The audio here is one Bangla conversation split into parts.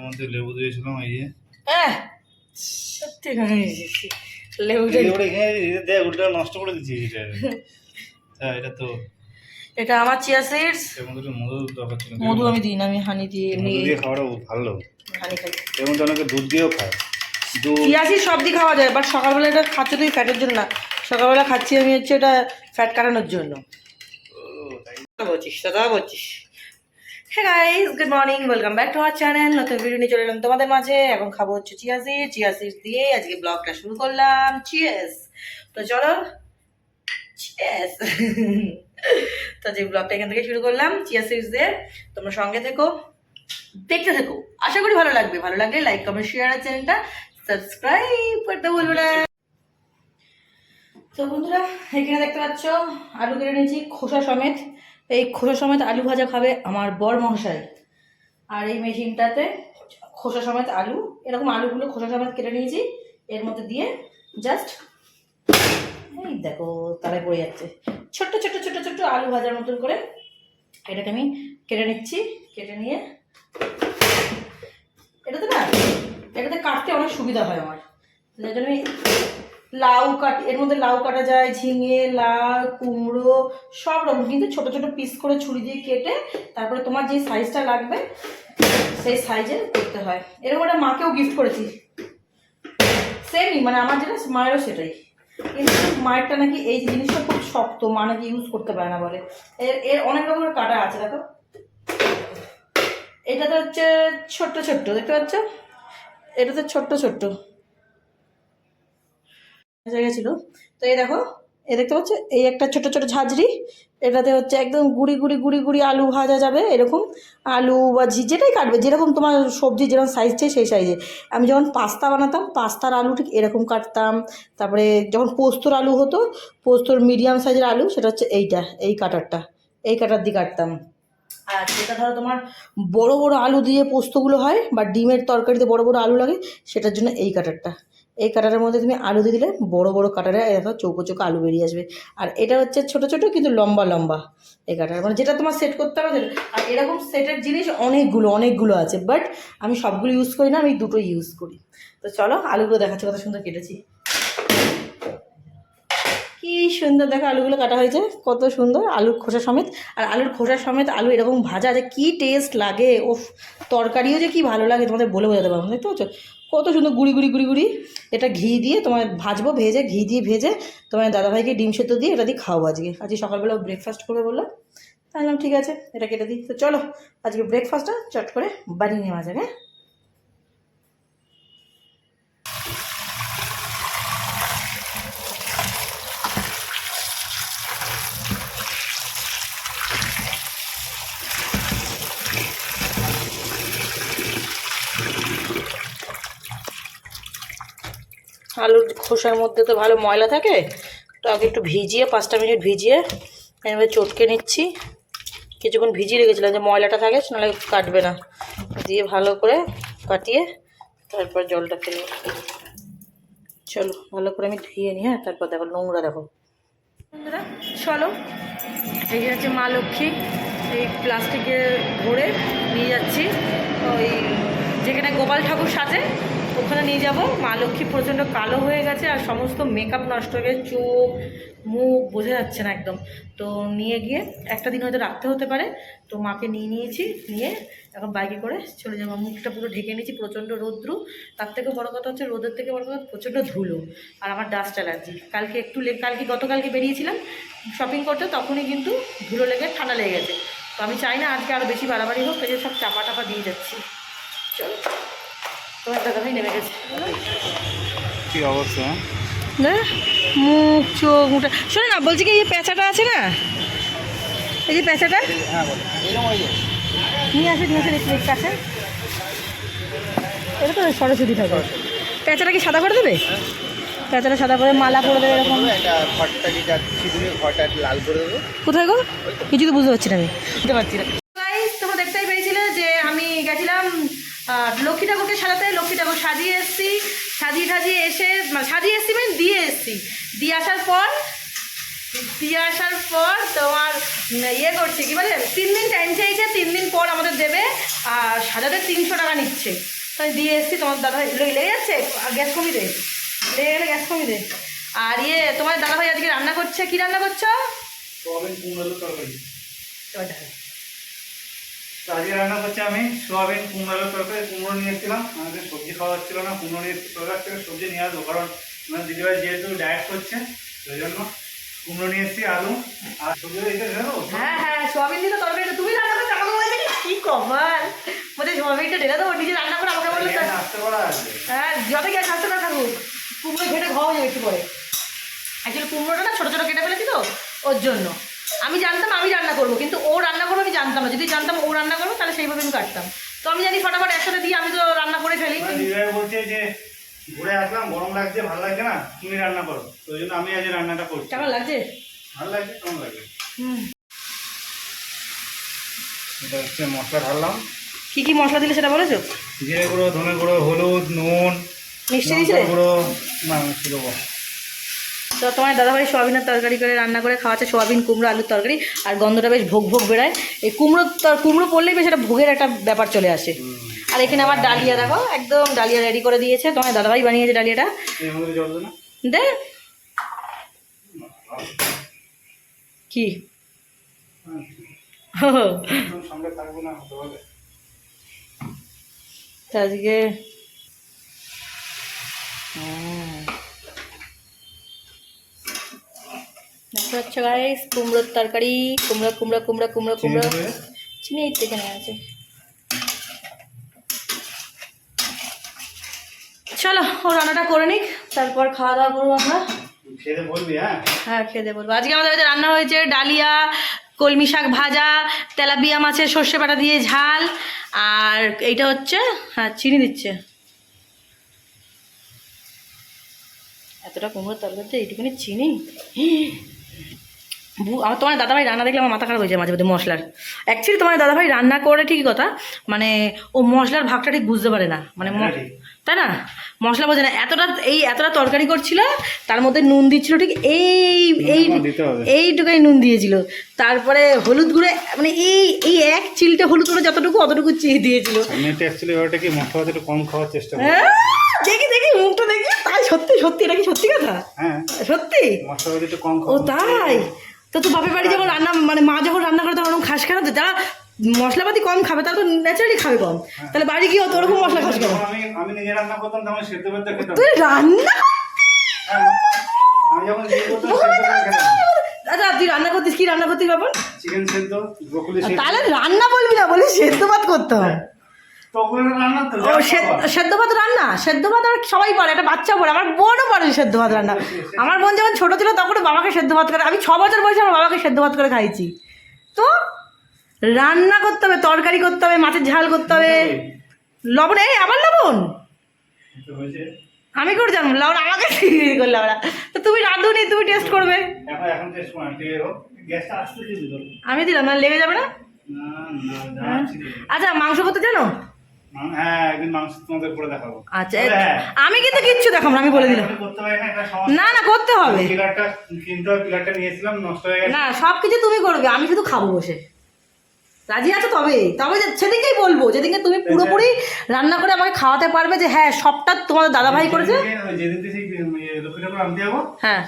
মধ্যে লেবু দিয়েছিলাম এই যে। আহ, সত্যি করে দিয়েছি। লেবুটা ওটা দেখ উল্টা নষ্ট করে দিচ্ছিস এটা হ্যাঁ এটা তো এটা আমার চিয়া সিডস। এর মধ্যে মধু দরকার ছিল। মধু আমি দিই না আমি হানি দিয়ে এমনি মধু দিয়ে খাওয়াটা ভালো। হানি খাই। এর মধ্যে অনেকে দুধ দিয়েও খায়। দুধ চিয়া সিড সব দিয়ে খাওয়া যায় বাট সকালবেলা এটা খাচ্ছি তুই ফ্যাটের জন্য না। সকালবেলা খাচ্ছি আমি হচ্ছে এটা ফ্যাট কাটানোর জন্য। কথা বলছিস দাদা বলছিস। হ্যাঁ guys good morning welcome back to our channel নতুন ভিডিও নিয়ে চলে এলাম তোমাদের মাঝে। এখন খাব হচ্ছে চিয়া সিড চিয়া সিড দিয়ে আজকে ব্লগটা শুরু করলাম। চিয়াস তো চলো চিয়াস তো যে ব্লগটা এখান থেকে শুরু করলাম। চিয়া সিডস দিয়ে তোমরা সঙ্গে থেকো, দেখতে থেকো। আশা করি ভালো লাগবে। ভালো লাগলে লাইক কমেন্ট শেয়ার আর চ্যানেলটা সাবস্ক্রাইব করতে বলব না। তো বন্ধুরা, এখানে দেখতে পাচ্ছ, আলু কেটে নিয়েছি, খোসা সমেত। এই খোসা সমেত আলু ভাজা খাবে আমার বর মহাশয়। আর এই মেশিনটাতে খোসা সমেত আলু, এরকম আলুগুলো খোসা সমেত কেটে নিয়েছি, এর মধ্যে দিয়ে জাস্ট এই দেখো তালায় পড়ে যাচ্ছে। ছোট্ট ছোট্ট ছোট্ট ছোট্ট আলু ভাজার মতন করে এটাকে আমি কেটে নিচ্ছি, কেটে নিয়ে এটাতে না, এটাতে কাটতে অনেক সুবিধা হয় আমার। যার জন্য আমি লাউ কাট, এর মধ্যে লাউ কাটা যায়, ঝিঙে, লাউ, কুমড়ো, সব রকম। কিন্তু ছোট ছোট পিস করে ছুরি দিয়ে কেটে তারপরে তোমার যে সাইজটা লাগবে, সেই সাইজে করতে হয়। এরকম একটা মাকেও গিফট করেছি। সেমই মানে আমার যেটা, মায়েরও সেটাই। কিন্তু মায়েরটা নাকি এই জিনিসটা খুব শক্ত, মা নাকি ইউজ করতে পারে না বলে। এর এর অনেক রকমের কাটা আছে, দেখো। এটাতে হচ্ছে ছোট্ট ছোট্ট, দেখতে পাচ্ছ? এটাতে ছোট্ট ছোট্ট। ছিল তো এই দেখো এ দেখতে পাচ্ছ? এই একটা ছোট ছোট ঝাঁঝরি, এটাতে হচ্ছে একদম গুড়ি গুড়ি গুড়ি গুড়ি আলু ভাজা যাবে, এরকম আলু বা ঝি, যেটাই কাটবে, যেরকম তোমার সবজি যেরকম সাইজ চাই সেই সাইজে আমি যখন পাস্তা বানাতাম, পাস্তার আলু ঠিক এরকম কাটতাম। তারপরে যখন পোস্তর আলু হতো, পোস্তর মিডিয়াম সাইজের আলু, সেটা হচ্ছে এইটা, এই কাটারটা, এই কাটার দিয়ে কাটতাম। আর যেটা ধরো তোমার বড় বড় আলু দিয়ে পোস্তগুলো হয়, বা ডিমের তরকারিতে বড় বড় আলু লাগে, সেটার জন্য এই কাটারটা। এই কাটারের মধ্যে তুমি আলু দিয়ে দিলে বড় বড় কাটারে দেখো চৌকো চৌকো আলু বেরিয়ে আসবে। আর এটা হচ্ছে ছোট ছোট কিন্তু লম্বা লম্বা এই কাটার। মানে যেটা তোমার সেট করতে হবে আর এরকম সেটের জিনিস অনেকগুলো অনেকগুলো আছে বাট আমি সবগুলো ইউজ করি না, আমি দুটো ইউজ করি। তো চলো আলুগুলো দেখাচ্ছি, কত সুন্দর কেটেছি। কি সুন্দর দেখো আলুগুলো কাটা হয়েছে, কত সুন্দর আলুর খোসা সমেত। আর আলুর খোসা সমেত আলু এরকম ভাজা যে কী টেস্ট লাগে ও তরকারিও যে কি ভালো লাগে তোমাদের বলে বোঝাতে পারব দেখতে পাচ্ছ কত সুন্দর গুড়ি গুড়ি গুড়ি গুড়ি। এটা ঘি দিয়ে তোমার ভাজবো, ভেজে, ঘি দিয়ে ভেজে তোমার দাদাভাইকে ডিম সেদ্ধ দিয়ে এটা দিয়ে খাওয়াবো আজকে। আজকে সকালবেলা ব্রেকফাস্ট করবে বলল। তাহলে ঠিক আছে, এটা কেটে দিই। তো চলো, আজকে ব্রেকফাস্টটা চট করে বানিয়ে নেওয়া যাবে হ্যাঁ? আলুর খোসার মধ্যে তো ভালো ময়লা থাকে, তো আগে একটু ভিজিয়ে, পাঁচটা মিনিট ভিজিয়ে এভাবে চটকে নিচ্ছি। কিছুক্ষণ ভিজিয়ে রেখেছিলাম যে ময়লাটা থাকে, নাহলে কাটবে না। দিয়ে ভালো করে কাটিয়ে তারপর জলটা ফেলে চলো, ভালো করে আমি ধুয়ে নিই হ্যাঁ তারপর দেখো নোংরা দেখো। বন্ধুরা, চলো। এই যে হচ্ছে মা লক্ষ্মী, এই প্লাস্টিকে ভরে নিয়ে যাচ্ছি। ওই যেখানে গোপাল ঠাকুর সাজে ওখানে নিয়ে যাব। মা লক্ষ্মী প্রচণ্ড কালো হয়ে গেছে আর সমস্ত মেকআপ নষ্ট হয়ে গেছে, চোখ, মুখ, বোঝা যাচ্ছে না একদম। তো নিয়ে গিয়ে একটা দিন হয়তো রাখতে হতে পারে। তো মাকে নিয়ে নিয়েছি, নিয়ে এখন বাইকে করে চলে যাব। মুখটা পুরো ঢেকে নিয়েছি প্রচণ্ড রৌদ্রু। তার থেকে বড় কথা হচ্ছে রোদের থেকে বড় কথা প্রচণ্ড ধুলো আর আমার ডাস্ট অ্যালার্জি কালকে একটু কালকে গতকালকে বেরিয়েছিলাম শপিং করতে, তখনই কিন্তু ধুলো লেগে ঠান্ডা লেগে গেছে। তো আমি চাই না আজকে আরও বেশি বাড়াবাড়ি হোক সব চাপা টাপা দিয়ে যাচ্ছি। চলো। তোমার দাদাভাই নেমে গেছে। কি অবস্থা? না মুখ চোখ মুখটা। শোনো না বলছি কি এই পেঁচাটা আছে না? এই যে পেঁচাটা? হ্যাঁ নিয়ে আসে নিয়ে আসে একটু একটু কাছে এটা তো সরস্বতী ঠাকুর। পেঁচাটা কি সাদা করে দেবে? পেঁচাটা সাদা করে মালা করে দেবে এরকম। কোথায় গো? কিছু তো বুঝতে পারছি না আমি। বুঝতে পারছি না গাইস তোমরা দেখতেই পেয়েছিলে যে আমি গেছিলাম আহ, লক্ষ্মী ঠাকুরকে সাজাতে লক্ষ্মী ঠাকুর সাজিয়ে এসেছি। সাজিয়ে সাজিয়ে এসে মানে সাজিয়ে এসেছি মানে দিয়ে এসেছি। দিয়ে আসার পর দিয়ে আসার পর তোমার ইয়ে করছে কি বলে? তিন দিন টাইম চাইছে তিন দিন পর আমাদের দেবে আর সাজাতে তিনশো টাকা নিচ্ছে। তাই দিয়ে এসছি তোমার দাদা লেগে যাচ্ছে? আর গ্যাস কমি দে। লেগে গেলে গ্যাস কমি দে। আর ইয়ে তোমার দাদা ভাই আজকে রান্না করছে কি রান্না করছ সোয়াবিন কুমড়ো তরকারি এবার দেখো। তো আজকে রান্না করছি আমি সোয়াবিন কুমড়ো তরকারি কুমড়ো নিয়ে এসেছিলাম। আমাদের সবজি খাওয়া হচ্ছিল না কুমড়ো নিয়ে প্রকাশ থেকে সবজি নিয়ে আসব কারণ আমার দিদিভাই যেহেতু ডায়েট করছে সেই জন্য কুমড়ো নিয়ে এসেছি আলু আর সবজি দেবো হ্যাঁ হ্যাঁ সোয়াবিন দিয়ে তো তরকারিটা তুমি রান্না করছ আমাকে বলছে কি কমাল বলছে সোয়াবিনটা ঢেলে দেবো নিজে রান্না করে আমাকে বলল নাস্তা করা আছে। হ্যাঁ যত কি আর স্বাস্থ্য না থাকুক কুমড়ো ঘেটে খাওয়া যাবে একটু পরে। অ্যাকচুয়ালি কুমড়োটা না ছোটো ছোটো কেটে ফেলেছি তো ওর জন্য। আমি জানতাম আমি রান্না করব। কিন্তু ও রান্না করব আমি জানতাম না। যদি জানতাম ও রান্না করব তাহলে সেইভাবে আমি কাটতাম। তো আমি জানি ফটাফট একসাথে দিয়ে আমি তো রান্না করে ফেলি। বলছে যে ঘুরে আসলাম গরম লাগছে ভালো লাগছে না তুমি রান্না করো। তো ওই জন্য আমি আজ রান্নাটা করছি। কেমন লাগছে? ভালো লাগছে কেমন লাগবে? হুম। এটা হচ্ছে মশলা ঢাললাম। কী কী মশলা দিলে সেটা বলেছ? জিরে গুঁড়ো ধনে গুঁড়ো হলুদ নুন মিষ্টি দিয়েছিলে? গুঁড়ো না মিষ্টি দেবো। তো তোমার দাদাভাই সোয়াবিনের তরকারি করে রান্না করে খাওয়াচ্ছে, সোয়াবিন, কুমড়ো, আলুর তরকারি, আর গন্ধটা বেশ ভোগ ভোগ বেড়ায়। এই কুমড়ো কুমড়ো পড়লেই বেশ একটা ভোগের একটা ব্যাপার চলে আসে। আর এখানে আমার ডালিয়া, দেখো, একদম ডালিয়া রেডি করে দিয়েছে। তোমার দাদাভাই বানিয়েছে ডালিয়াটা। দে। কি? আজকে হুম। দেখতে পাচ্ছ গাইস কুমড়োর তরকারি। কুমড়ো কুমড়ো কুমড়ো কুমড়ো কুমড়ো। চিনি এই এখানে আছে। চলো ও রান্নাটা করে নিক। তারপর খাওয়া দাওয়া করব আমরা। খেতে বলবি হ্যাঁ? হ্যাঁ খেতে বলব। আজকে আমাদের বাড়িতে রান্না হয়েছে ডালিয়া কলমি শাক ভাজা তেলাপিয়া মাছের সর্ষে পাটা দিয়ে ঝাল আর এইটা হচ্ছে হ্যাঁ চিনি দিচ্ছে। এতটা কুমড়োর তরকারিতে এইটুকুনি চিনি? আমার তোমার দাদাভাই রান্না দেখলে আমার মাথা খারাপ হয়ে যায় মাঝে মধ্যে মশলার। অ্যাকচুয়ালি তোমার দাদাভাই রান্না করে ঠিকই কথা মানে ও মশলার ভাগটা ঠিক বুঝতে পারে না। মানে। তাই না? মশলা বোঝে না। এতটা এই এতটা তরকারি করছিল তার মধ্যে নুন দিচ্ছিল ঠিক এই এই এইটুকাই নুন দিয়েছিল। তারপরে হলুদ গুঁড়ে মানে এই এই এক চিলটা হলুদ গুঁড়ো যতটুকু অতটুকু চিয়ে দিয়েছিল। কম খাওয়ার চেষ্টা হ্যাঁ, দেখি দেখি মুখটা দেখি। তাই সত্যি সত্যি এটা কি সত্যি কথা? হ্যাঁ। সত্যি? ও তাই? তো তো বাপের বাড়ি যখন রান্না মানে মা যখন রান্না করে তখন ওরকম খাস কেন? তো যারা মশলাপাতি কম খাবে তারা তো ন্যাচারালি খাবে কম। তাহলে বাড়ি গিয়ে অত ওরকম মশলা খাস যখন আমি নিজে রান্না করতাম তখন সেদ্ধ করতে খেতাম। তুই রান্না হ্যাঁ। আমি যখন খেতাম। আচ্ছা তুই রান্না করতিস কি রান্না করতিস বাবা চিকেন সেদ্ধ ব্রকলি সেদ্ধ। তাহলে রান্না বলবি না বলি সেদ্ধ ভাত করতে হয়। সেদ্ধ ভাত রান্না? সেদ্ধ ভাত আর সবাই পারে একটা বাচ্চা পড়ে আমার বোনও পারে সেদ্ধ ভাত রান্না। আমার বোন যখন ছোট ছিল তখন বাবাকে সেদ্ধ ভাত করে আমি ছ বছর বয়সে আমার বাবাকে সেদ্ধ ভাত করে খাইছি। তো রান্না করতে হবে তরকারি করতে হবে মাছের ঝাল করতে হবে। লবণ এই আবার লবণ? আমি করে জানব লবণ আমাকে করলে ওরা তো তুমি রাঁধুনি তুমি টেস্ট করবে। আমি দিলাম না লেগে যাবে না। আচ্ছা মাংস করতে জানো? হ্যাঁ দেখাবো। আচ্ছা হ্যাঁ, আমি কিন্তু কিচ্ছু দেখাবো আমি বলে দিলাম। না না করতে হবে। হয়ে না সব কিছু তুমি করবে আমি শুধু খাব বসে। রাজি আছো তবে? তবে সেদিকেই সেদিনকেই বলব যেদিকে তুমি পুরোপুরি রান্না করে আমাকে খাওয়াতে পারবে যে হ্যাঁ সবটা তোমার দাদা ভাই করেছে। হ্যাঁ।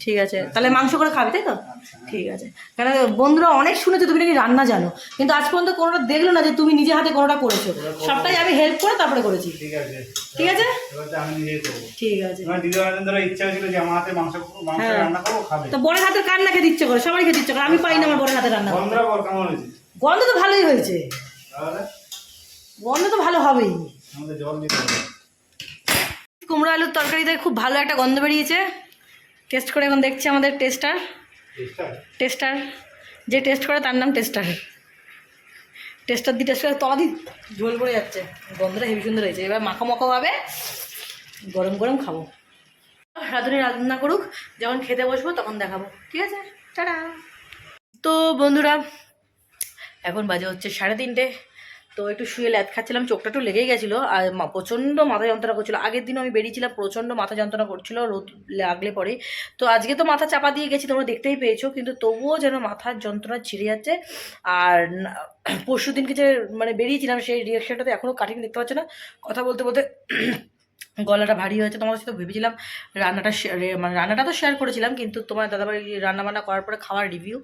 ঠিক আছে। তাহলে মাংস করে খাবে তাই তো? আচ্ছা ঠিক আছে। কারণ বন্ধুরা অনেক শুনেছে তুমি নাকি রান্না জানো। কিন্তু আজ পর্যন্ত কোনোটা দেখল না যে তুমি নিজে হাতে কোনোটা করেছ। সবটাই আমি হেল্প করে তারপরে করেছি। ঠিক আছে। ঠিক আছে? ঠিক আছে। ইচ্ছা হয়েছিল যে আমার হাতে মাংস মাংস হ্যাঁ। রান্না করব খাবে। তো বড়ের হাতের কার না খেতে ইচ্ছে করে? সবাই খেতে ইচ্ছে করে। আমি পাই না আমার বড়ের হাতে রান্না গন্ধ তো ভালোই হয়েছে। গন্ধ তো ভালো হবেই। জল দিতে হবে। কুমড়ো আলুর তরকারিতে খুব ভালো একটা গন্ধ বেরিয়েছে। টেস্ট করে এখন দেখছি আমাদের টেস্টার টেস্টার যে টেস্ট করে তার নাম টেস্টার টেস্টার দিয়ে টেস্ট করে তলা দি ঝোল পড়ে যাচ্ছে। গন্ধটা হেভি সুন্দর হয়েছে। এবার মাখো মাখা হবে। গরম গরম খাব। রাঁধুনি রান্না করুক। যখন খেতে বসবো তখন দেখাবো। ঠিক আছে? টাটা। তো বন্ধুরা এখন বাজে হচ্ছে সাড়ে তিনটে। তো একটু শুয়ে ল্যাদ খাচ্ছিলাম, চোখটা একটু লেগেই গেছিল। আর প্রচণ্ড মাথা যন্ত্রণা করছিল। আগের দিনও আমি বেরিয়েছিলাম, প্রচণ্ড মাথা যন্ত্রণা করছিল, রোদ লাগলে পরে। তো আজকে তো মাথা চাপা দিয়ে গেছি, তোমরা দেখতেই পেয়েছ, কিন্তু তবুও যেন মাথার যন্ত্রণা ছিঁড়ে যাচ্ছে। আর পরশু দিনকে যে মানে বেরিয়েছিলাম, সেই রিয়াকশানটাতে এখনও কাটিং দেখতে পাচ্ছ না। কথা বলতে বলতে গলাটা ভারী হয়েছে তোমাদের সাথে ভেবেছিলাম রান্নাটা মানে রান্নাটা তো শেয়ার করেছিলাম, কিন্তু তোমার দাদাভাই রান্না বান্না করার পরে খাওয়ার রিভিউ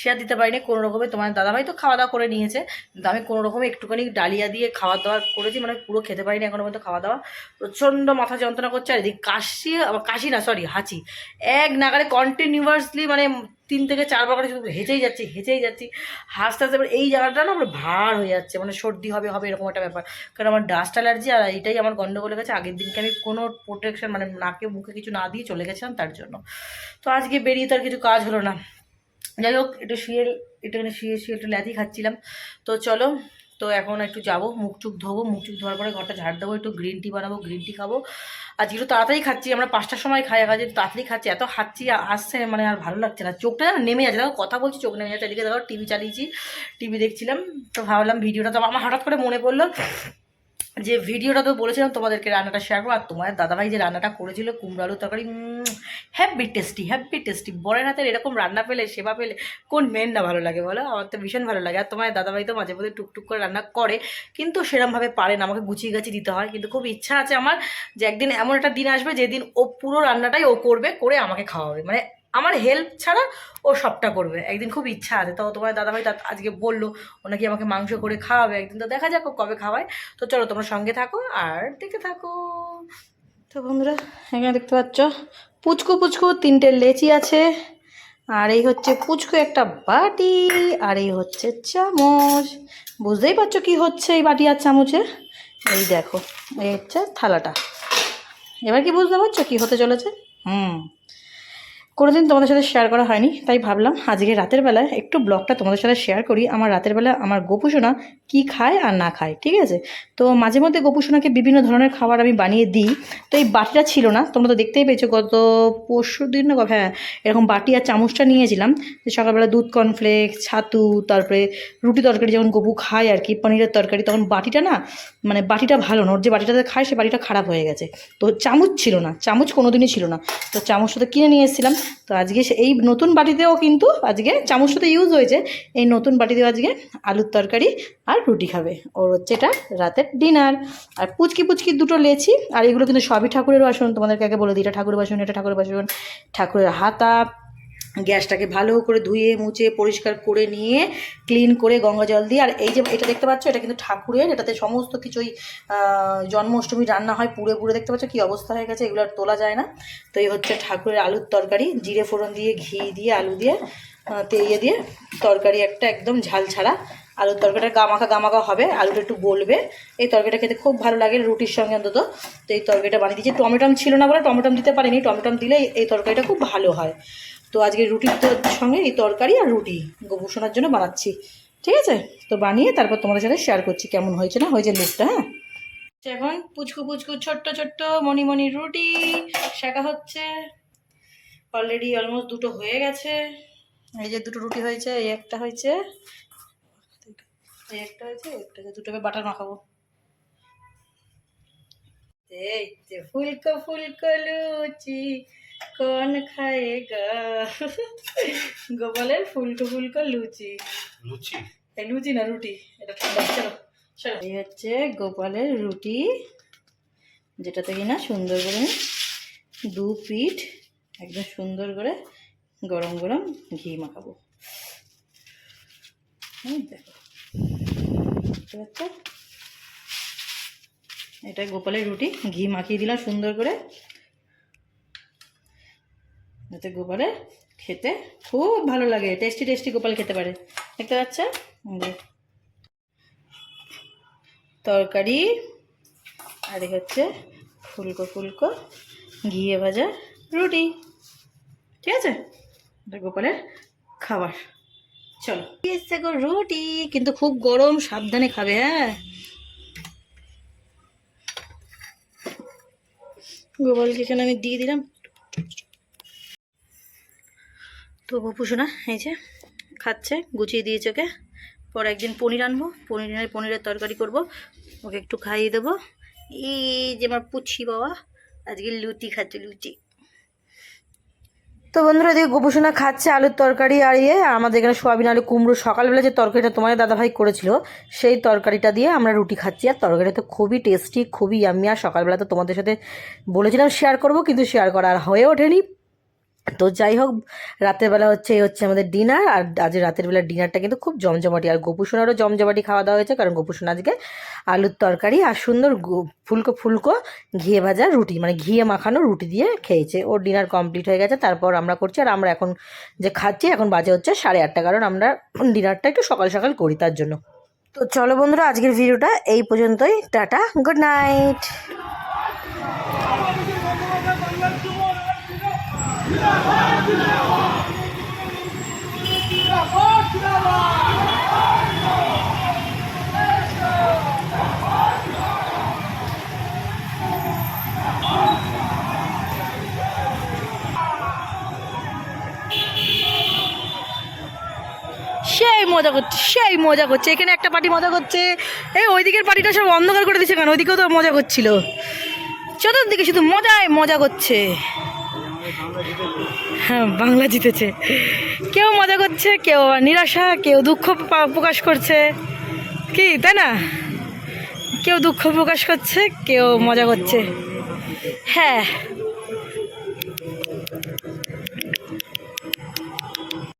শেয়ার দিতে পারিনি। কোনো রকমে তোমার দাদাভাই তো খাওয়া দাওয়া করে নিয়েছে, কিন্তু আমি কোনো রকমে একটুখানি ডালিয়া দিয়ে খাওয়া দাওয়া করেছি মানে পুরো খেতে পারিনি এখনও পর্যন্ত খাওয়া দাওয়া। প্রচণ্ড মাথা যন্ত্রণা করছে, আর এদিকে কাশি কাশি না সরি হাঁচি। এক নাগারে কন্টিনিউয়াসলি মানে তিন থেকে চারবার করে শুধু হেঁচেই যাচ্ছি হেঁচেই যাচ্ছি। হাসতে হাসতে এই জায়গাটা না আমার ভার হয়ে যাচ্ছে মানে সর্দি হবে হবে এরকম একটা ব্যাপার। কারণ আমার ডাস্ট অ্যালার্জি আর এটাই আমার গন্ডগোলে গেছে। আগের দিনকে আমি কোনো প্রোটেকশন মানে নাকে মুখে কিছু না দিয়ে চলে গেছিলাম তার জন্য। তো আজকে বেরিয়ে তো আর কিছু কাজ হলো না। যাই হোক, একটু শুয়ে, একটুখানি শুয়ে শুয়ে একটু ল্যাথি খাচ্ছিলাম। তো চলো তো এখন একটু যাব, মুখ চুখ ধোবো, মুখ চুখ ধোয়ার পরে ঘরটা ঝাড় দেবো, একটু গ্রিন টি বানাবো গ্রিন টি খাব। আর একটু তাড়াতাড়ি খাচ্ছি, আমরা পাঁচটার সময় খাই আগে তাড়াতাড়ি খাচ্ছি, এত হাঁচি আসছে মানে আর ভালো লাগছে না। চোখটা যেন নেমে যাচ্ছে, দেখো কথা বলছি, চোখ নেমে যাচ্ছে। এদিকে দেখো টিভি চালিয়েছি টিভি দেখছিলাম, তো ভাবলাম ভিডিওটা তো আমার হঠাৎ করে মনে পড়ল যে ভিডিওটা তো বলেছিলাম, তোমাদেরকে রান্নাটা শেয়ার করো আর তোমার দাদাভাই যে রান্নাটা করেছিল, কুমড়ো আলু তরকারি হ্যাপি টেস্টি হ্যাপি টেস্টি বরের হাতের এরকম রান্না পেলে, সেবা পেলে, কোন মেন না ভালো লাগে বলো? আমার তো ভীষণ ভালো লাগে। আর তোমার দাদাভাই তো মাঝে মধ্যে টুকটুক করে রান্না করে, কিন্তু সেরমভাবে পারে না। আমাকে গুছিয়ে গাছি দিতে হয়, কিন্তু খুব ইচ্ছা আছে আমার যে একদিন এমন একটা দিন আসবে, যেদিন ও পুরো রান্নাটাই ও করবে, করে আমাকে খাওয়াবে। মানে আমার হেল্প ছাড়া ও সবটা করবে। একদিন খুব ইচ্ছা আছে। তো তোমার দাদাভাই তা আজকে বলল, ও নাকি আমাকে মাংস করে খাওয়াবে। একদিন তো দেখা যাক কবে খাওয়ায়। তো চলো তোমরা সঙ্গে থাকো আর দেখে থাকো। তো বন্ধুরা, এখানে দেখতে পাচ্ছ, পুচকু পুচকু তিনটে লেচি আছে। আর এই হচ্ছে পুচকু একটা বাটি, আর এই হচ্ছে চামচ। বুঝতেই পারছ কি হচ্ছে এই বাটি আর চামচে? এই দেখো, এই হচ্ছে থালাটা। এবার কি বুঝতে পারছ কি হতে চলেছে? হুম। কোনোদিন তোমাদের সাথে শেয়ার করা হয়নি, তাই ভাবলাম আজকে রাতের বেলায় একটু ব্লগটা তোমাদের সাথে শেয়ার করি। আমার রাতের বেলা আমার গোপুসোনা কি খায় আর না খায়, ঠিক আছে? তো মাঝে মধ্যে গোপুসোনাকে বিভিন্ন ধরনের খাবার আমি বানিয়ে দিই। তো এই বাটিটা ছিল না, তোমরা তো দেখতেই পেয়েছ গত পরশু দিন না হ্যাঁ এরকম বাটি আর চামচটা নিয়েছিলাম। সকালবেলা দুধ কর্নফ্লেক্স ছাতু, তারপরে রুটি তরকারি যখন গপু খায় আর কি, পনিরের তরকারি, তখন বাটিটা না মানে বাটিটা ভালো না, ওর যে বাটিটাতে খায় সে বাটিটা খারাপ হয়ে গেছে। তো চামচ ছিল না, চামচ কোনোদিনই ছিল না। তো চামচটা তো কিনে নিয়ে এসেছিলাম তো আজকে এই নতুন বাটিতেও কিন্তু আজকে চামচ তো ইউজ হয়েছে। এই নতুন বাটিতেও আজকে আলুর তরকারি আর রুটি খাবে। ওর হচ্ছে এটা রাতের ডিনার আর পুচকি পুচকি দুটো লেছি আর এগুলো কিন্তু সবই ঠাকুরের বাসন। তোমাদেরকে আগে বলে দিই, এটা ঠাকুরের বাসন, এটা ঠাকুরের বাসন, ঠাকুরের হাতা গ্যাসটাকে ভালো করে ধুয়ে মুছে পরিষ্কার করে নিয়ে ক্লিন করে গঙ্গা জল দিয়ে আর এই যে এটা দেখতে পাচ্ছ এটা কিন্তু ঠাকুরের এটাতে সমস্ত কিছুই জন্মাষ্টমী রান্না হয় পুড়ে পুড়ে দেখতে পাচ্ছ কি অবস্থা হয়ে গেছে এগুলো আর তোলা যায় না। তো এই হচ্ছে ঠাকুরের আলুর তরকারি জিরে ফোড়ন দিয়ে ঘি দিয়ে আলু দিয়ে আহ, দিয়ে তরকারি একটা একদম ঝাল ছাড়া। আলুর তরকারিটা গামাখা গামাখা হবে আলুটা একটু গলবে। এই তরকারিটা খেতে খুব ভালো লাগে রুটির সঙ্গে অন্তত। তো এই তরকারিটা বানিয়ে দিয়েছি টমেটম ছিল না বলে টমেটম দিতে পারিনি টমেটম দিলে এই তরকারিটা খুব ভালো হয়। তো আজকে রুটির সঙ্গে এই তরকারি আর রুটি গোবুসোনার জন্য বানাচ্ছি। ঠিক আছে? তো বানিয়ে তারপর তোমাদের সাথে শেয়ার করছি কেমন হয়েছে না হয়েছে লুকটা হ্যাঁ? এখন পুচকু পুচকু ছোট্ট ছোট্ট মণি মণি রুটি, শেখা হচ্ছে। অলরেডি অলমোস্ট দুটো হয়ে গেছে। এই যে দুটো রুটি হয়েছে, এই একটা হয়েছে। এই একটা হয়েছে একটা। দুটোকে বাটার মাখাবো। এই ফুলকো ফুলকো লুচি কোন খায়েগা গোপালের ফুলকো ফুলকো লুচি লুচি এই লুচি না রুটি এটা ঠান্ডা চলো চলো। এই হচ্ছে গোপালের রুটি যেটাতে কিনা সুন্দর করে দু পিঠ একদম সুন্দর করে গরম গরম ঘি মাখাবো। দেখো। বুঝতে পারছ? এটা গোপালের রুটি ঘি মাখিয়ে দিলাম সুন্দর করে। যাতে গোপালে খেতে খুব ভালো লাগে টেস্টি টেস্টি গোপাল খেতে পারে। দেখতে পাচ্ছে তরকারি আর হচ্ছে ফুলকো ফুলকো ঘিয়ে ভাজা রুটি। ঠিক আছে? গোপালের খাবার। চলো। এসছে গো রুটি কিন্তু খুব গরম সাবধানে খাবে হ্যাঁ? গোপালকে এখানে আমি দিয়ে দিলাম। তো শোনা এই যে খাচ্ছে, গুছিয়ে দিয়েছে ওকে। পর একদিন পনির আনব পনিরের পনিরের তরকারি করব, ওকে একটু খাইয়ে দেবো। এই যে আমার পুছি বাবা, আজকে লুচি খাচ্ছে, লুচি। তো বন্ধুরা, এদিকে গোপুসোনা খাচ্ছে আলুর তরকারি আর ইয়ে আমাদের এখানে সোয়াবিন আলু কুমড়ো, সকালবেলা যে তরকারিটা তোমাদের দাদাভাই করেছিল, সেই তরকারিটা দিয়ে আমরা রুটি খাচ্ছি। আর তরকারিটা তো খুবই টেস্টি খুবই আমি আর সকালবেলা তো তোমাদের সাথে বলেছিলাম শেয়ার করব, কিন্তু শেয়ার করা আর হয়ে ওঠেনি। তো যাই হোক, রাতের বেলা হচ্ছে, এই হচ্ছে আমাদের ডিনার আর আজ রাতের বেলা ডিনারটা কিন্তু খুব জমজমাটি। আর গোপুসোনারও জমজমাটি খাওয়া দাওয়া হয়েছে, কারণ গোপুসোনা আজকে আলুর তরকারি আর সুন্দর ফুলকো ফুলকো ঘিয়ে ভাজা রুটি মানে ঘিয়ে মাখানো রুটি দিয়ে খেয়েছে। ওর ডিনার কমপ্লিট হয়ে গেছে, তারপর আমরা করছি, আর আমরা এখন যে খাচ্ছি, এখন বাজে হচ্ছে সাড়ে আটটা, কারণ আমরা ডিনারটা একটু সকাল সকাল করি তার জন্য। তো চলো বন্ধুরা, আজকের ভিডিওটা এই পর্যন্তই। টাটা গুড নাইট সেই মজা করছে, সেই মজা করছে। এখানে একটা পার্টি মজা করছে। এই ওইদিকের পার্টিটা সব অন্ধকার করে দিচ্ছে কেন? ওইদিকেও তো মজা করছিল। চতুর্দিকে শুধু মজায় মজা করছে। বাংলা জিতেছে। কেউ মজা করছে, কেউ নিরাশা, কেউ দুঃখ প্রকাশ করছে। কি, তাই না? কেউ দুঃখ প্রকাশ করছে, কেউ মজা করছে। হ্যাঁ